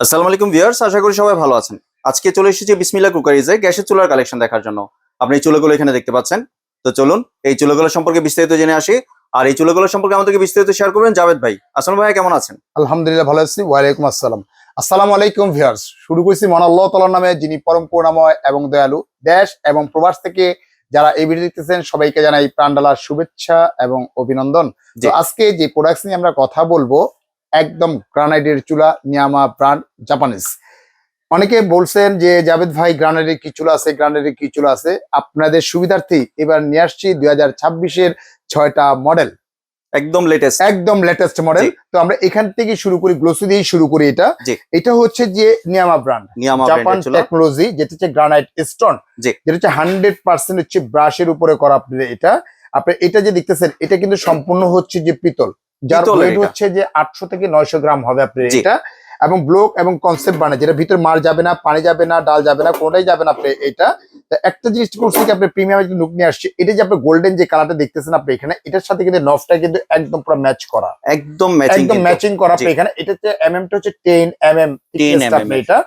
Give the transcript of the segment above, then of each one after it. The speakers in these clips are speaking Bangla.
আসসালামু আলাইকুম ভিউয়ার্স আশা করি সবাই ভালো আছেন। আজকে চলে এসেছি বিসমিল্লা কুকারিজে গ্যাসের চুলার কালেকশন দেখার জন্য। আপনি এই চুলাগুলো এখানে দেখতে পাচ্ছেন। তো চলুন এই চুলাগুলো সম্পর্কে বিস্তারিত জেনে আসি। আর এই চুলাগুলো সম্পর্কে আমাদেরকে বিস্তারিত শেয়ার করবেন জাভেদ ভাই। আসলাম ভাই কেমন আছেন? আলহামদুলিল্লাহ ভালো আছি। ওয়ালাইকুম আসসালাম। আসসালামু আলাইকুম ভিউয়ার্স। শুরু করছি মহান আল্লাহ তালার নামে যিনি পরম করুণাময় এবং দয়ালু। দেশ এবং প্রবাস থেকে যারা এই ভিডিও দেখতেছেন সবাইকে জানাই প্রাণডালার শুভেচ্ছা এবং অভিনন্দন। তো আজকে যে প্রোডাক্টস নিয়ে আমরা কথা বলব একদম গ্রানাইটের চুলা নিয়ামা ব্র্যান্ড জাপানিজ। অনেকে বলছেন যে জাভেদ ভাই গ্রানাইটের কি চুলা আছে? গ্রানাইটের কি চুলা আছে? আপনাদের সুবিধার্থে এবার নিয়ে আসছি দুই হাজার ছাব্বিশের ছয়টা মডেল। একদম লেটেস্ট একদম লেটেস্ট মডেল তো আমরা এখান থেকে শুরু করি গ্লোসি দিয়েই শুরু করি এটা। এটা হচ্ছে যে নিয়ামা ব্র্যান্ড জাপান টেকনোলজি যেটা হচ্ছে গ্রানাইট স্টোন। যেটা হচ্ছে হান্ড্রেড পার্সেন্ট হচ্ছে ব্রাশের উপরে করা এটা। আপনি এটা যে দেখতেছেন এটা কিন্তু সম্পূর্ণ হচ্ছে যে পিতল। যার ওয়েট হচ্ছে যে আটশো থেকে নয়শো গ্রাম হবে আপনার এটা। এবং ব্লক এবং কনসেপ্ট বানায় যেটা ভিতরে মার যাবে না পানি যাবে না ডাল যাবে না কোনটাই যাবে না আপনি এটা। তো একটা জিনিস করছি কি আপনি প্রিমিয়াম একটা লুক নিয়ে আসছে এটা যে আপনি গোল্ডেন যে কালারটা দেখতেছেন আপনি এখানে এটার সাথে কিন্তু নফটা কিন্তু একদম পুরো ম্যাচ করা। একদম ম্যাচিং একদম ম্যাচিং করা আপনি এখানে। এটা হচ্ছে এমএম টা হচ্ছে টেন এমএম 10 আপনি এটা।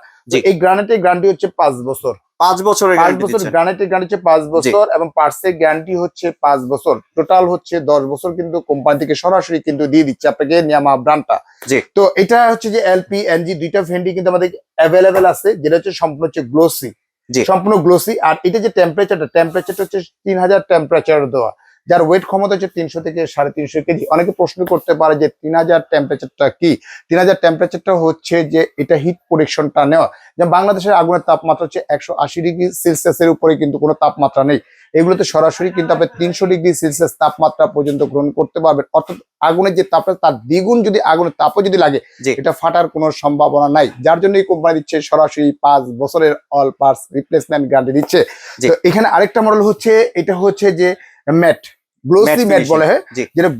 এই গ্রানাইটের গ্যারান্টি হচ্ছে পাঁচ বছর। পাঁচ বছরের পাঁচ বছর গ্রানাইটের গ্যারান্টি পাঁচ বছর এবং পার্সের গ্যারান্টি হচ্ছে পাঁচ বছর। টোটাল হচ্ছে দশ বছর কিন্তু কোম্পানি থেকে সরাসরি কিন্তু দিয়ে দিচ্ছে আপনাকে নিয়ামা ব্র্যান্ডটা। তো এটা হচ্ছে যে এলপি এনজি দুইটা ভেন্ডি কিন্তু আমাদের অ্যাভেলেবেল আছে যেটা হচ্ছে সম্পূর্ণ হচ্ছে গ্লোসি। সম্পূর্ণ গ্লোসি আর এটা যে টেম্পারেচারটা টেম্পারেচারটা হচ্ছে তিন হাজার টেম্পারেচার দেওয়া। যার ওয়েট ক্ষমতা হচ্ছে তিনশো থেকে সাড়ে তিনশো কেজি। অনেকে প্রশ্ন করতে পারে যে তিন হাজার টেম্পারেচারটা কি? তিন হাজার টেম্পারেচারটা হচ্ছে যে এটা হিট প্রোটেকশনটা নেওয়া। যেমন বাংলাদেশের আগুনের তাপমাত্রা হচ্ছে একশো আশি ডিগ্রি সেলসিয়াসের উপরে কিন্তু কোনো তাপমাত্রা নেই। এগুলোতে সরাসরি কিন্তু আপনি তিনশো ডিগ্রি সেলসিয়াস তাপমাত্রা পর্যন্ত গ্রহণ করতে পারবেন। অর্থাৎ আগুনের যে তাপটা তার দ্বিগুণ যদি আগুনের তাপও যদি লাগে। এটা ফাটার কোনো সম্ভাবনা নাই। যার জন্য এই কোম্পানি দিচ্ছে সরাসরি পাঁচ বছরের অল পার্টস রিপ্লেসমেন্ট গ্যারান্টি দিচ্ছে। তো এখানে আরেকটা মডেল হচ্ছে এটা হচ্ছে যে ম্যাট গ্লোসি ম্যাট বলে হয়? যেটা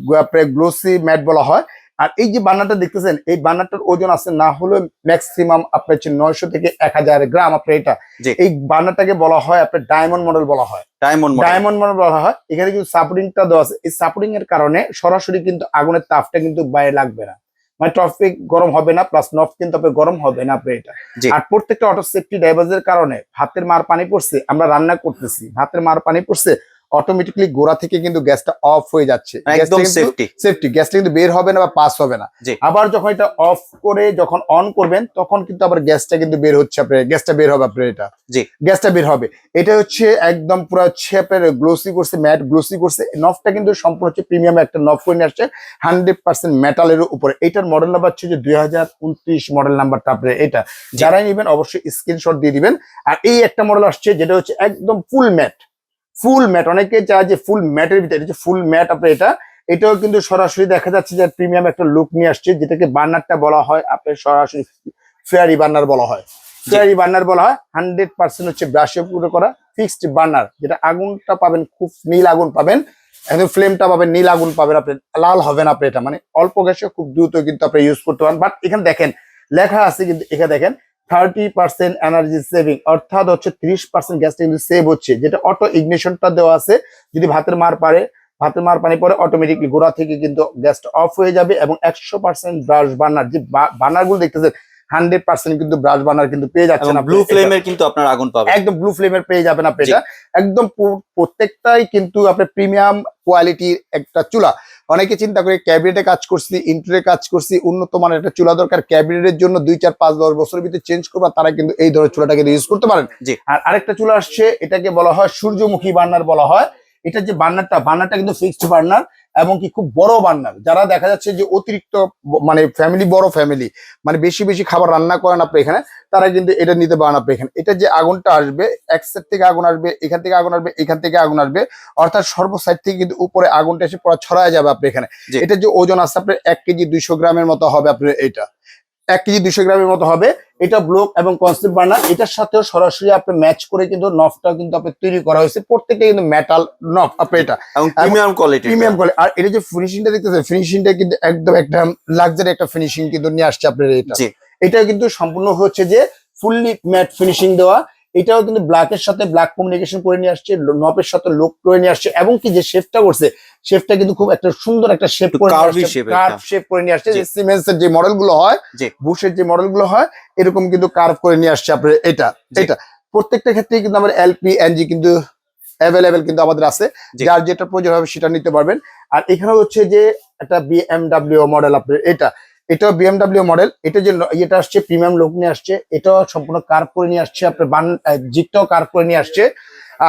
গ্লোসি ম্যাট বলা হয়। আর এই যে বান্নাটা দেখতেছেন এই বান্নাটার ওজন আছে না হলে ম্যাক্সিমাম আপনার হচ্ছে নয়শো থেকে এক হাজার গ্রাম আপনার এটা। এই বান্নাটাকে বলা হয় আপনার ডায়মন্ড মডেল বলা হয়। ডায়মন্ড ডায়মন্ড মডেল বলা হয়। এখানে কিন্তু সাপোর্টিংটা দেওয়া আছে। এই সাপোর্টিং এর কারণে সরাসরি কিন্তু আগুনের তাপটা কিন্তু বাইরে লাগবে না। মানে টপিক গরম হবে না প্লাস নফ কিন্তু আপনার গরম হবে না আপনার এটা। আর প্রত্যেকটা অটো সেফটি কারণে ভাতের মার পানি পড়ছে আমরা রান্না করতেছি ভাতের মার পানি পড়ছে অটোমেটিকলি গোড়া থেকে কিন্তু গ্যাসটা অফ হয়ে যাচ্ছে। একদম সেফটি সেফটি গ্যাসটা কিন্তু বের হবে না বা পাস হবে না। আবার যখন এটা অফ করে যখন অন করবেন তখন কিন্তু আবার গ্যাসটা কিন্তু বের হচ্ছে আপনার গ্যাসটা বের হবে আপনার এটা। জি। গ্যাসটা বের হবে। এটা হচ্ছে একদম পুরো হচ্ছে আপনার গ্লোসি করছে ম্যাট গ্লোসি করছে। নফটা কিন্তু সম্পূর্ণ হচ্ছে প্রিমিয়াম একটা নফ করে নিয়ে আসছে। হান্ড্রেড পার্সেন্ট মেটালের উপরে। এটার মডেল নাম্বার হচ্ছে যে দুই হাজার উনত্রিশ মডেল নাম্বারটা আপনার এটা। যারাই নেবেন অবশ্যই স্ক্রিনশট দিয়ে দিবেন। আর এই একটা মডেল আসছে যেটা হচ্ছে একদম ফুল ম্যাট ফুল ম্যাট অনেকে চায় যে ফুল ম্যাটের ভিতরে হচ্ছে ফুল ম্যাট আপনার এটা এটাও কিন্তু সরাসরি দেখা যাচ্ছে যে প্রিমিয়াম একটা লুক নিয়ে আসছে যেটাকে বার্নারটা বলা হয় আপনার সরাসরি ফেয়ারি বার্নার বলা হয়। ফেয়ারি বার্নার বলা হয় হান্ড্রেড পার্সেন্ট হচ্ছে ব্রাশে পুরো করা ফিক্সড বার্নার যেটা আগুনটা পাবেন খুব নীল আগুন পাবেন একদম ফ্লেমটা পাবেন নীল আগুন পাবেন আপনি লাল হবেন আপনি এটা মানে অল্প গ্যাসে খুব দ্রুত কিন্তু আপনি ইউজ করতে পারেন। বাট এখানে দেখেন লেখা আছে কিন্তু এখানে দেখেন থার্টি পার্সেন্ট এনার্জি সেভিং অর্থাৎ হচ্ছে ত্রিশ পার্সেন্ট গ্যাসটা কিন্তু সেভ হচ্ছে যেটা অটো ইগনেশনটা দেওয়া আছে যদি ভাতের মার পারে ভাতের মার পানি পরে অটোমেটিকলি গোড়া থেকে কিন্তু গ্যাসটা অফ হয়ে যাবে এবং একশো পার্সেন্ট ব্রাশ বার্নার যে বার্নারগুলো দেখতেছেন হান্ড্রেড পার্সেন্ট কিন্তু ব্রাশ বার্নার কিন্তু পেয়ে যাচ্ছেন ব্লু ফ্লেমের কিন্তু আপনার আগুন পাবেন। একদম ব্লু ফ্লেমের পেয়ে যাবেন আপনি। এটা। একদম প্রত্যেকটাই কিন্তু আপনার প্রিমিয়াম কোয়ালিটির একটা চুলা। অনেকে চিন্তা করে ক্যাবিনেটে কাজ করছি ইন্টারে কাজ করছি উন্নত মানের একটা চুলা দরকার ক্যাবিনেটের জন্য দুই চার পাঁচ দশ বছরের ভিতরে চেঞ্জ করবা তারা কিন্তু এই ধরনের চুলাটাকে কিন্তু ইউজ করতে পারেন। জি। আর আরেকটা চুলা আসছে এটাকে বলা হয় সূর্যমুখী বার্নার বলা হয়। এটা যে বার্নারটা বার্নারটা কিন্তু ফিক্সড বার্নার। এবং কি খুব বড় বান্নার। যারা দেখা যাচ্ছে যে অতিরিক্ত মানে ফ্যামিলি বড় ফ্যামিলি মানে বেশি বেশি খাবার রান্না করেন আপনি এখানে তারা কিন্তু এটা নিতে পারেন আপনি এখানে। এটা যে আগুনটা আসবে এক সাইড থেকে আগুন আসবে এখান থেকে আগুন আসবে এখান থেকে আগুন আসবে অর্থাৎ সর্ব সাইড থেকে কিন্তু উপরে আগুনটা এসে পড়া ছড়ায় যাবে আপনি এখানে। এটা যে ওজন আসছে আপনার এক কেজি দুইশো গ্রামের মতো হবে আপনার এটা। এক কেজি দুইশো গ্রামের মতো হবে। এটা ব্লক এবং কনসেপ্ট বার্নার। এটার সাথেও সরাসরি আপনি ম্যাচ করে কিন্তু নফটা কিন্তু আপনি তৈরি করা হয়েছে। প্রত্যেকটা কিন্তু মেটাল নফ আপনি এটা প্রিমিয়াম কোয়ালিটি প্রিমিয়াম কোয়ালিটি আর এটা যে ফিনিশিংটা দেখতেছেন ফিনিশিংটা কিন্তু একদম একটা লাক্সারি একটা ফিনিশিং কিন্তু নিয়ে আসছে আপনার এটা। এটা কিন্তু সম্পূর্ণ হচ্ছে যে ফুললি ম্যাট ফিনিশিং দেওয়া। এটাও কিন্তু ব্ল্যাকের সাথে ব্ল্যাক কমিউনিকেশন করে নিয়ে আসছে নপের সাথে লোক করে নিয়ে আসছে এবং কি যে শেপটা করছে শেপটা কিন্তু খুব একটা সুন্দর একটা শেপ করে। কার্ভ শেপ করে নিয়ে আসছে জি। যে সিমেন্স এর যে মডেলগুলো হয়। বুশের যে মডেলগুলো হয় এরকম কিন্তু কার্ভ করে নিয়ে আসছে আপনার এটা এটা প্রত্যেকটা ক্ষেত্রে কিন্তু আমার এলপি এনজি কিন্তু অ্যাভেলেবেল কিন্তু আমাদের আছে। যার যেটা প্রয়োজন হবে সেটা নিতে পারবেন আর এখানে হচ্ছে যে একটা বিএমডাব্লিউ মডেল আপনার এটা এটাও বিএমডাব্লিউ মডেল এটা যে এটা আসছে প্রিমিয়াম লোক নিয়ে আসছে এটাও সম্পূর্ণ কার্ভ করে নিয়ে আসছে আপনার বান জিকটাও কার্ভ করে নিয়ে আসছে।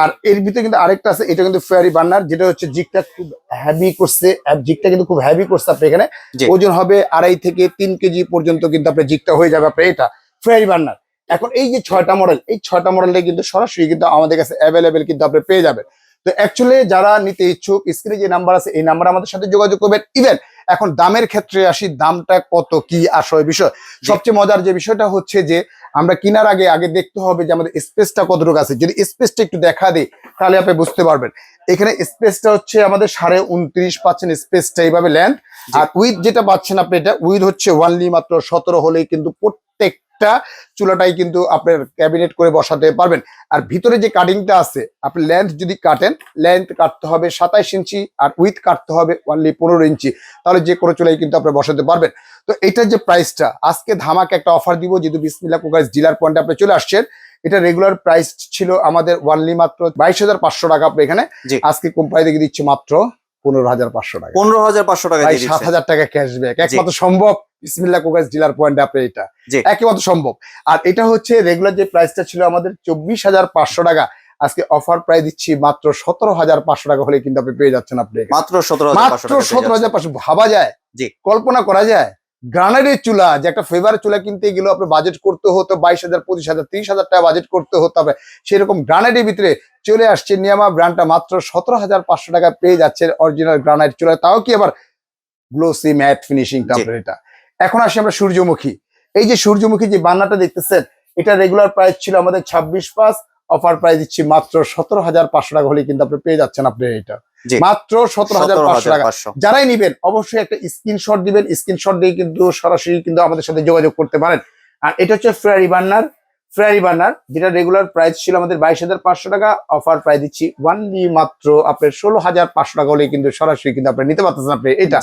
আর এর ভিতরে কিন্তু আরেকটা আছে এটা কিন্তু ফেয়ারি বার্নার যেটা হচ্ছে জিকটা খুব হ্যাভি করছে জিকটা কিন্তু খুব হ্যাভি করছে আপনি এখানে। ওজন হবে আড়াই থেকে তিন কেজি পর্যন্ত কিন্তু আপনার জিকটা হয়ে যাবে আপনার এটা ফেয়ারি বার্নার এখন এই যে ছয়টা মডেল এই ছয়টা মডেলটা কিন্তু সরাসরি কিন্তু আমাদের কাছে অ্যাভেলেবেল কিন্তু আপনি পেয়ে যাবেন। তো অ্যাকচুয়ালি যারা নিতে ইচ্ছুক স্ক্রিনে যে নাম্বার আছে এই নাম্বার আমাদের সাথে যোগাযোগ করবেন। ইভেন এখন দামের ক্ষেত্রে আসি, দামটা কত, কি আসয় বিষয়? সবচেয়ে মজার যে বিষয়টা হচ্ছে যে, আমরা কিনার আগে আগে দেখতে হবে যে আমাদের স্পেসটা কতটুকু আছে। যদি স্পেসটা একটু দেখা দিই, তাহলে আপনি বুঝতে পারবেন। এখানে স্পেসটা হচ্ছে আমাদের সাড়ে উনত্রিশ পাচ্ছেন স্পেসটা এইভাবে ল্যান্থ আর উইথ যেটা পাচ্ছেন আপনি এটা উইথ হচ্ছে ওয়ানলি মাত্র সতেরো হলেই কিন্তু প্রত্যেকটা চুলাটাই কিন্তু আপনার ক্যাবিনেট করে বসাতে পারবেন। আর ভিতরে যে কাটিংটা আছে আপনি লেন্থ যদি কাটেন লেন্থ কাটতে হবে সাতাইশ ইঞ্চি আর উইথ কাটতে হবে ওনলি পনেরো ইঞ্চি। তাহলে যে কোনো চুলাই কিন্তু আপনি বসাতে পারবেন। তো এটার যে প্রাইসটা আজকে ধামাকে একটা অফার দিব যেহেতু বিসমিল্লা কুকার ডিলার পয়েন্টে আপনি চলে আসছেন। এটা রেগুলার প্রাইস ছিল আমাদের ওয়ানলি মাত্র বাইশ হাজার পাঁচশো টাকা আপনি এখানে আজকে কোম্পানি থেকে দিচ্ছে মাত্র পনেরো হাজার পাঁচশো টাকা। পনেরো হাজার পাঁচশো টাকা সাত হাজার টাকা ক্যাশব্যাক একমাত্র সম্ভব বিসমিল্লা কুকার ডিলার পয়েন্টে আপনি এটা। জি। একেমাত্র সম্ভব। আর এটা হচ্ছে রেগুলার যে প্রাইসটা ছিল আমাদের চব্বিশ হাজার পাঁচশো টাকা আজকে অফার প্রাইস দিচ্ছি মাত্র সতেরো হাজার পাঁচশো টাকা হলে কিন্তু আপনি পেয়ে যাচ্ছেন আপনি মাত্র সতেরো মাত্র সতেরো হাজার পাঁচশো ভাবা যায়? জি। কল্পনা করা যায়? গ্রানাইটের চুলা যে একটা ফেভার চুলা কিনতে গেলেও আপনার বাজেট করতে হতো বাইশ হাজার পঁচিশ হাজার তিরিশ হাজার টাকা বাজেট করতে হতো হবে সেরকম গ্রানাইটের ভিতরে চলে আসছে নিয়ামা ব্র্যান্ডটা মাত্র সতেরো হাজার পাঁচশো টাকা পেয়ে যাচ্ছে অরিজিনাল গ্রানাইট চুলা তাও কি আবার গ্লোসি ম্যাট ফিনিশিং এটা? এখন আসি আমরা সূর্যমুখী। এই যে সূর্যমুখী যে বান্নাটা দেখতেছেন এটা রেগুলার প্রাইস ছিল আমাদের ছাব্বিশ পাস অফার প্রাইস দিচ্ছি মাত্র সতেরো হাজার পাঁচশো টাকা হলে কিন্তু আপনি পেয়ে যাচ্ছেন আপনি এটা। মাত্র সতেরো হাজার পাঁচশো টাকা। যারাই নিবেন অবশ্যই একটা স্ক্রিনশট দিবেন স্ক্রিনশট দিয়ে কিন্তু সরাসরি কিন্তু আমাদের সাথে যোগাযোগ করতে পারেন। আর এটা হচ্ছে ফ্রারি বার্নার ফ্রারি বার্নার যেটা রেগুলার প্রাইস ছিল আমাদের বাইশ হাজার পাঁচশো টাকা অফার প্রাইস দিচ্ছি ওয়ানলি মাত্র আপনার ষোলো হাজার পাঁচশো টাকা হলে কিন্তু সরাসরি কিন্তু আপনি নিতে পারতেছেন আপনি এটা।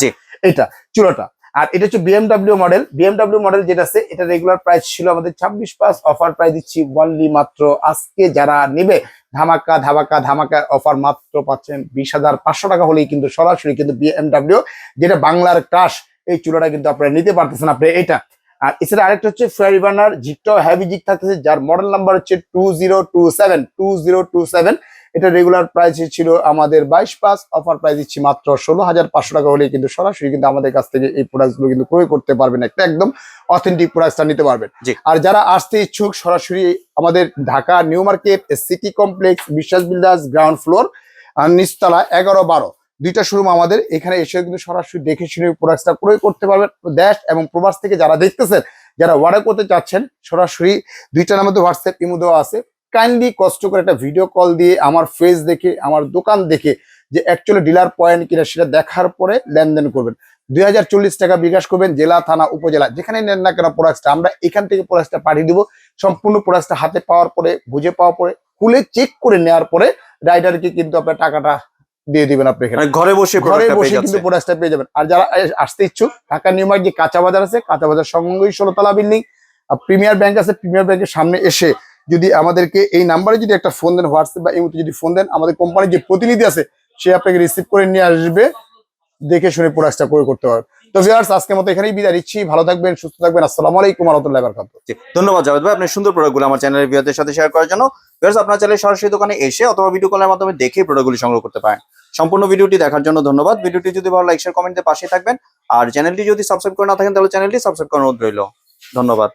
এটা চুলোটা। আর এটা হচ্ছে বিএমডাব্লিউ মডেল বিএমডাব্লিউ মডেল যেটা আছে, এটা রেগুলার প্রাইস ছিল আমাদের ছাব্বিশ পাস অফার প্রাইস দিচ্ছি ওয়ানলি মাত্র আজকে। যারা নেবে, ধামাকা ধামাকা ধামাকা অফার মাত্র পাচ্ছেন বিশ হাজার পাঁচশো টাকা হলেই কিন্তু সরাসরি কিন্তু বিএমডাব্লিউ যেটা বাংলার ক্রাশ এই চুলাটা কিন্তু আপনারা নিতে পারতেছেন আপনি এটা। আর এছাড়া আরেকটা হচ্ছে ফ্রারি বার্নার জিকটাও হ্যাভি জিক থাকতেছে, যার মডেল নাম্বার হচ্ছে two zero two seven two zero two seven এটা রেগুলার প্রাইস ছিল আমাদের বাইশ পাস অফার প্রাইস দিচ্ছি মাত্র ষোলো হাজার পাঁচশো টাকা হলেই কিন্তু সরাসরি কিন্তু আমাদের কাছ থেকে এই প্রোডাক্টগুলো কিন্তু ক্রয় করতে পারবেন একটা একদম অথেন্টিক প্রোডাক্টটা নিতে পারবেন। আর যারা আসতে ইচ্ছুক সরাসরি আমাদের Dhaka New Market City Complex Biswas Builders ground floor নিচতলা এগারো বারো দুইটা শোরুম আমাদের এখানে এসে কিন্তু সরাসরি দেখে শুনে প্রোডাক্টটা ক্রয় করতে পারবেন। দেশ এবং প্রবাস থেকে যারা দেখতেছেন যারা অর্ডার করতে চাচ্ছেন সরাসরি দুইটার মধ্যে হোয়াটসঅ্যাপ ইমো দেওয়া আছে। কাইন্ডলি কষ্ট করে একটা ভিডিও কল দিয়ে আমার ফেস দেখে আমার দোকান দেখে যে অ্যাকচুয়ালি ডিলার পয়েন্ট কিনা সেটা দেখার পরে লেনদেন করবেন। দুই হাজার চল্লিশ টাকা বিকাশ করবেন জেলা থানা উপজেলা। যেখানে নেন না কেন প্রোডাক্টটা আমরা এখান থেকে প্রোডাক্টটা পাঠিয়ে দিব। সম্পূর্ণ প্রোডাক্টটা হাতে পাওয়ার পরে বুঝে পাওয়ার পরে খুলে চেক করে নেওয়ার পরে রাইডারকে কিন্তু আপনার টাকাটা দিয়ে দিবেন আপনি এখানে। মানে ঘরে বসে ঘরে বসে কিন্তু প্রোডাক্টটা পেয়ে যাবেন। আর যারা আসতে ইচ্ছুক ঢাকা নিউ মার্কেট যে কাঁচা বাজার আছে কাঁচা বাজার সঙ্গেই ষোলোতলা বিল্ডিং আর প্রিমিয়ার ব্যাংক আছে প্রিমিয়ার ব্যাংকের সামনে এসে যদি আমাদেরকে এই নাম্বারে যদি একটা ফোন দেন হোয়াটসঅ্যাপ বা এই মুহূর্তে যদি ফোন দেন আমাদের কোম্পানির যে প্রতিনিধি আছে সে আপনাকে রিসিভ করে নিয়ে আসবে দেখে শুনে প্রোডাক্টটা করে করতে পারবে তো ভিউয়ার্স আজকের মতো এখানেই বিদায় নিচ্ছি। ভালো থাকবেন সুস্থ থাকবেন। আসসালামু আলাইকুম রহমতুল্লাহ বারকাতুহ জি, ধন্যবাদ জাভেদ ভাই। আপনার সুন্দর প্রোডাক্টগুলো আমার চ্যানেলের ভিউয়ারদের সাথে শেয়ার করার জন্য। ভিউয়ার্স আপনার চাইলে সরাসরি দোকানে এসে অথবা ভিডিও কলের মাধ্যমে দেখে প্রোডাক্টগুলি সংগ্রহ করতে পারেন। সম্পূর্ণ ভিডিওটি দেখার জন্য ধন্যবাদ। ভিডিওটি যদি ভালো লাইক শেয়ার কমেন্টে পাশে থাকবেন। আর চ্যানেলটি যদি সাবস্ক্রাইব করে না থাকেন তাহলে চ্যানেলটি সাবস্ক্রাইব করার অনুরোধ রইল। ধন্যবাদ।